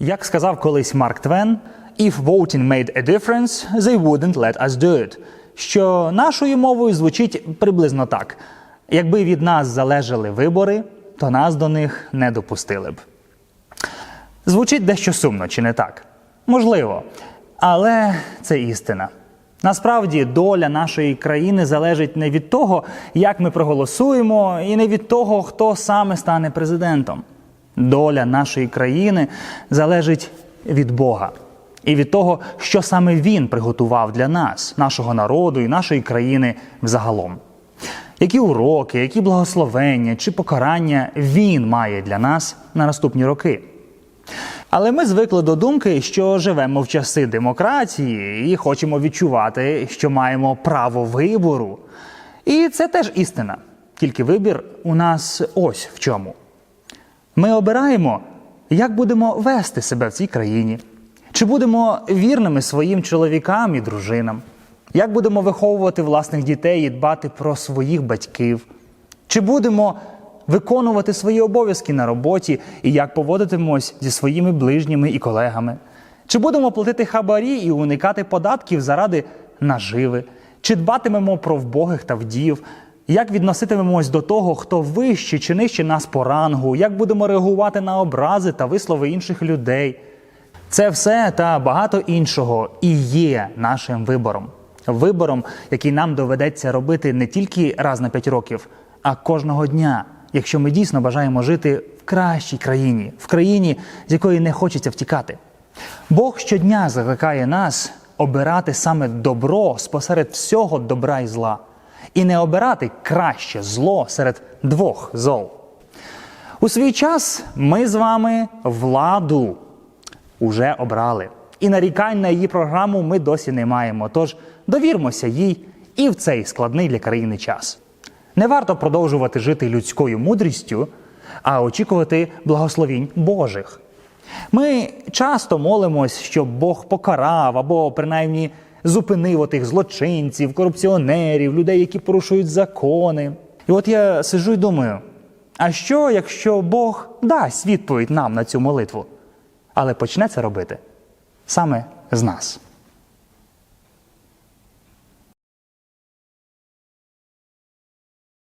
Як сказав колись Марк Твен, if voting made a difference, they wouldn't let us do it. Що нашою мовою звучить приблизно так: якби від нас залежали вибори, то нас до них не допустили б. Звучить дещо сумно, чи не так? Можливо. Але це істина. Насправді доля нашої країни залежить не від того, як ми проголосуємо, і не від того, хто саме стане президентом. Доля нашої країни залежить від Бога і від того, що саме Він приготував для нас, нашого народу і нашої країни взагалом. Які уроки, які благословення чи покарання Він має для нас на наступні роки. Але ми звикли до думки, що живемо в часи демократії і хочемо відчувати, що маємо право вибору. І це теж істина. Тільки вибір у нас ось в чому. Ми обираємо, як будемо вести себе в цій країні, чи будемо вірними своїм чоловікам і дружинам, як будемо виховувати власних дітей і дбати про своїх батьків, чи будемо виконувати свої обов'язки на роботі і як поводитимось зі своїми ближніми і колегами, чи будемо платити хабарі і уникати податків заради наживи, чи дбатимемо про вбогих та вдів, як відноситимемось до того, хто вище чи нижче нас по рангу, як будемо реагувати на образи та вислови інших людей. Це все та багато іншого і є нашим вибором. Вибором, який нам доведеться робити не тільки раз на п'ять років, а кожного дня, якщо ми дійсно бажаємо жити в кращій країні, в країні, з якої не хочеться втікати. Бог щодня закликає нас обирати саме добро спосеред всього добра і зла, і не обирати краще зло серед двох зол. У свій час ми з вами владу уже обрали. І нарікань на її програму ми досі не маємо. Тож довірмося їй і в цей складний для країни час. Не варто продовжувати жити людською мудрістю, а очікувати благословінь Божих. Ми часто молимось, щоб Бог покарав або принаймні зупинив отих злочинців, корупціонерів, людей, які порушують закони. І от я сиджу і думаю: а що, якщо Бог дасть відповідь нам на цю молитву? Але почне це робити саме з нас.